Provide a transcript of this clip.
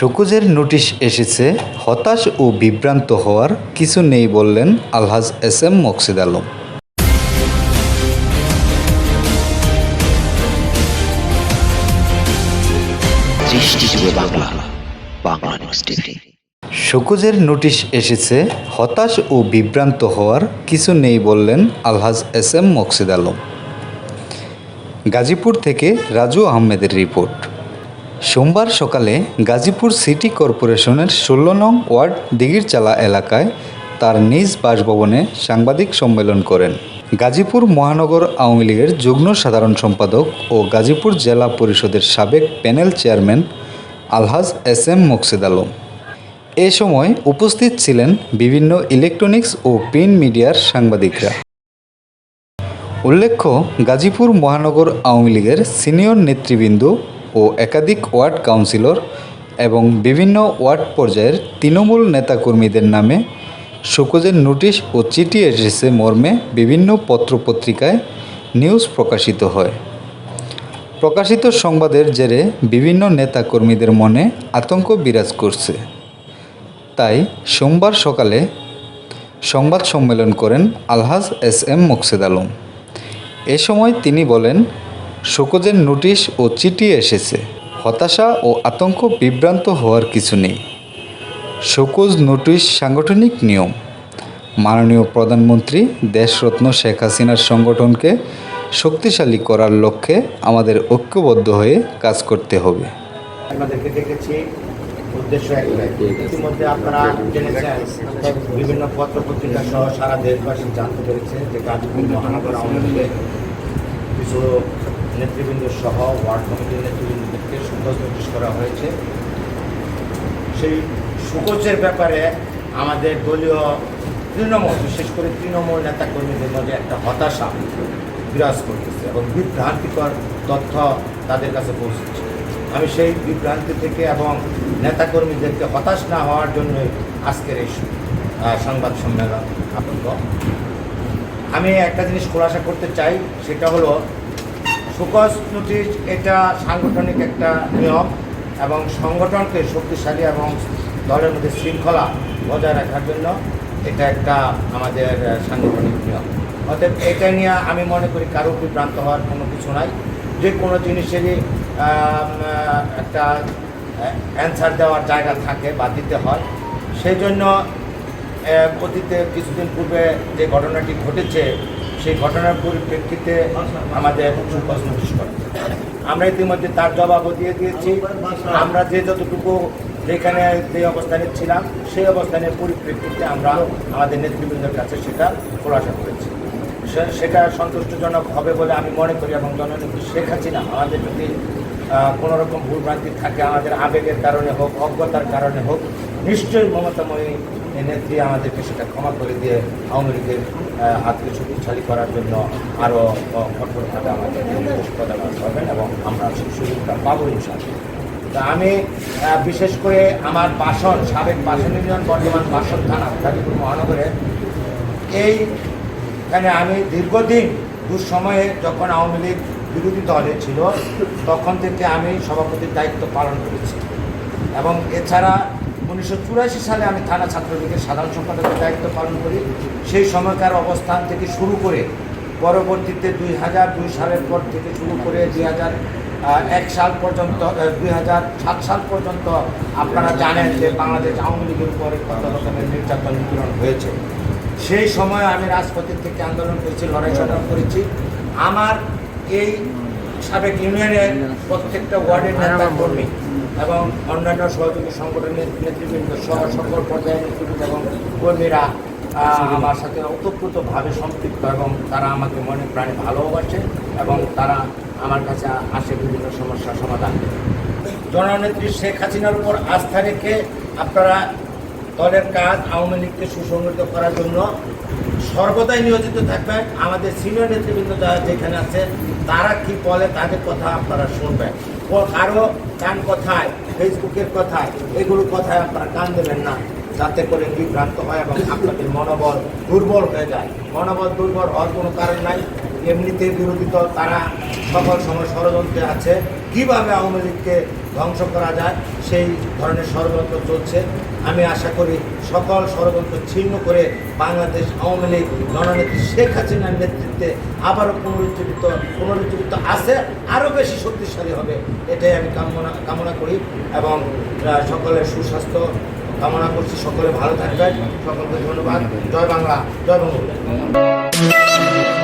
শোকজের notice এসেছে হতাশ ও বিভ্রান্ত হওয়ার কিছু নেই বললেন Alhaj S M Moksid Alam. Bangla Bangla news TV শোকজের notice এসেছে হতাশ ও বিভ্রান্ত হওয়ার কিছু নেই বললেন আলহাজ এস এম মকসিদ আলম। গাজীপুর থেকে রাজু আহমেদের রিপোর্ট। সোমবার সকালে গাজীপুর সিটি কর্পোরেশনের ষোলো নং ওয়ার্ড দিঘিরচালা এলাকায় তার নিজ বাসভবনে সাংবাদিক সম্মেলন করেন। গাজীপুর মহানগর আওয়ামী লীগের যুগ্ম সাধারণ সম্পাদক ও গাজীপুর জেলা পরিষদের সাবেক panel chairman Alhaj S M Moksid Alam. এ সময় উপস্থিত ছিলেন বিভিন্ন ইলেকট্রনিক্স ও প্রিন্ট মিডিয়ার সাংবাদিকরা। উল্লেখ্য, গাজীপুর মহানগর আওয়ামী লীগের সিনিয়র নেতৃবৃন্দ ও একাধিক ওয়ার্ড কাউন্সিলর এবং বিভিন্ন ওয়ার্ড পর্যায়ের তৃণমূল নেতাকর্মীদের নামে শোকজের নোটিশ ও চিঠি এসেছে মর্মে বিভিন্ন পত্রপত্রিকায় নিউজ প্রকাশিত হয়। প্রকাশিত সংবাদের জেরে বিভিন্ন নেতাকর্মীদের মনে আতঙ্ক বিরাজ করছে। তাই সোমবার সকালে সংবাদ সম্মেলন করেন আলহাজ এস এম মকসেদ আলম। এ সময় তিনি বলেন শোকজের নোটিশ ও চিঠি এসেছে। হতাশা ও আতঙ্ক বিভ্রান্ত হওয়ার কিছু নেই। শোকজ নোটিশ সাংগঠনিক নিয়ম। মাননীয় প্রধানমন্ত্রী দেশরত্ন শেখ হাসিনার সংগঠনকে শক্তিশালী করার লক্ষ্যে আমাদের ঐক্যবদ্ধ হয়ে কাজ করতে হবে। বিভিন্ন নেতৃবৃন্দ সহ ওয়ার্ড কমিটির নেতৃবৃন্দকে সুন্দর নোটিশ করা হয়েছে। সেই সুকোচের ব্যাপারে আমাদের দলীয় তৃণমূল, বিশেষ করে তৃণমূল নেতাকর্মীদের মধ্যে একটা হতাশা বিরাজ করতেছে এবং বিভ্রান্তিকর তথ্য তাদের কাছে পৌঁছেছে। আমি সেই বিভ্রান্তি থেকে এবং নেতাকর্মীদেরকে হতাশ না হওয়ার জন্য আজকের এই সংবাদ সম্মেলন। আপাতত আমি একটা জিনিস খোলাসা করতে চাই, সেটা হলো সুকস নোটিশ, এটা সাংগঠনিক একটা নিয়ম এবং সংগঠনকে শক্তিশালী এবং দলের মধ্যে শৃঙ্খলা বজায় রাখার জন্য এটা একটা আমাদের সাংগঠনিক নিয়ম। অর্থাৎ এটা নিয়ে আমি মনে করি কারও বিভ্রান্ত হওয়ার কোনো কিছু নাই। যে কোনো জিনিসেরই একটা অ্যান্সার দেওয়ার জায়গা থাকে বা দিতে হয়। সেই জন্য অতীতে কিছুদিন পূর্বে যে ঘটনাটি ঘটেছে সেই ঘটনার পরিপ্রেক্ষিতে আমাদের নোটিশ করে। আমরা ইতিমধ্যে তার জবাবও দিয়ে দিয়েছি। আমরা যে যতটুকু যেখানে যে অবস্থানে ছিলাম সেই অবস্থানের পরিপ্রেক্ষিতে আমরা আমাদের নেতৃবৃন্দের কাছে সেটা খোলাসা করেছি। সেটা সন্তুষ্টজনক হবে বলে আমি মনে করি এবং জননেত্রী শেখ হাসিনা আমাদের যদি আহ, কোনো রকম ভুলভ্রান্তি থাকে আমাদের আবেগের কারণে হোক অজ্ঞতার কারণে হোক নিশ্চয়ই মমতাময়ী নেত্রী আমাদেরকে সেটা ক্ষমা করে দিয়ে আওয়ামী লীগের হাতকে শক্তিশালী করার জন্য আরও কঠোরভাবে আমাদের নির্দেশ প্রদান করবেন এবং আমরা সেই সুযোগটা পাবো তা আমি বিশেষ করে আমার বাসন সাবেক বাসন ইউনিয়ন, বর্তমান বাসন থানা গাজীপুর মহানগরে, এই এখানে আমি দীর্ঘদিন দুঃসময়ে যখন আওয়ামী লীগ বিরোধী দলে ছিল, তখন থেকে আমি সভাপতির দায়িত্ব পালন করেছি। এবং এছাড়া উনিশশো চুরাশি সালে আমি থানা ছাত্রলীগের সাধারণ সম্পাদকের দায়িত্ব পালন করি। সেই সময়কার অবস্থান থেকে শুরু করে পরবর্তীতে দুই হাজার দুই সালের পর থেকে শুরু করে দুই হাজার এক সাল পর্যন্ত দুই হাজার সাত সাল পর্যন্ত আপনারা জানেন যে বাংলাদেশ আওয়ামী লীগের উপরে কত রকমের নির্যাতন নিপীড়ন হয়েছে। সেই সময় আমি রাজপথের থেকে আন্দোলন করেছি, লড়াই সংগ্রাম করেছি। আমার এই সাবেক ইউনিয়নের প্রত্যেকটা ওয়ার্ডের নেতা কর্মী এবং অন্যান্য সহযোগী সংগঠনের নেতৃবৃন্দ, সহ সকল পর্যায়ের নেতৃবৃন্দ এবং কর্মীরা আমার সাথে ওতপ্রোতভাবে সম্পৃক্ত এবং তারা আমাকে মনে প্রাণে ভালোবাসে এবং তারা আমার কাছে আসে বিভিন্ন সমস্যার সমাধান জননেত্রী শেখ হাসিনার উপর আস্থা রেখে আপনারা দলের কাজ আওয়ামী লীগকে সুসংগঠিত করার জন্য সর্বদাই নিয়োজিত থাকবেন। আমাদের সিনিয়র নেতৃবৃন্দ যারা যেখানে আছে, তারা কি বলে তাদের কথা আপনারা শুনবেন। কারও কান কথায়, ফেসবুকের কথায়, এগুলো কথায় আপনারা কান দেবেন না। যাতে করে বিভ্রান্ত হয় এবং আপনাদের মনোবল দুর্বল হয়ে যায়। মনোবল দুর্বল হওয়ার কোনো কারণ নাই। এমনিতে বিরোধী দল, তারা সকল সময় ষড়যন্ত্রে আছে। কীভাবে আওয়ামী লীগকে ধ্বংস করা যায়, সেই ধরনের ষড়যন্ত্র চলছে। আমি আশা করি সকল ষড়যন্ত্র ছিন্ন করে বাংলাদেশ আওয়ামী লীগ জননেত্রী শেখ হাসিনার নেতৃত্বে আবারও পুনরুজ্জীবিত পুনরুজ্জীবিত আছে, আরও বেশি শক্তিশালী হবে, এটাই আমি কামনা কামনা করি এবং সকলের সুস্বাস্থ্য কামনা করছি। সকলে ভালো থাকবেন। সকলকে ধন্যবাদ। জয় বাংলা, জয় বঙ্গবন্ধু।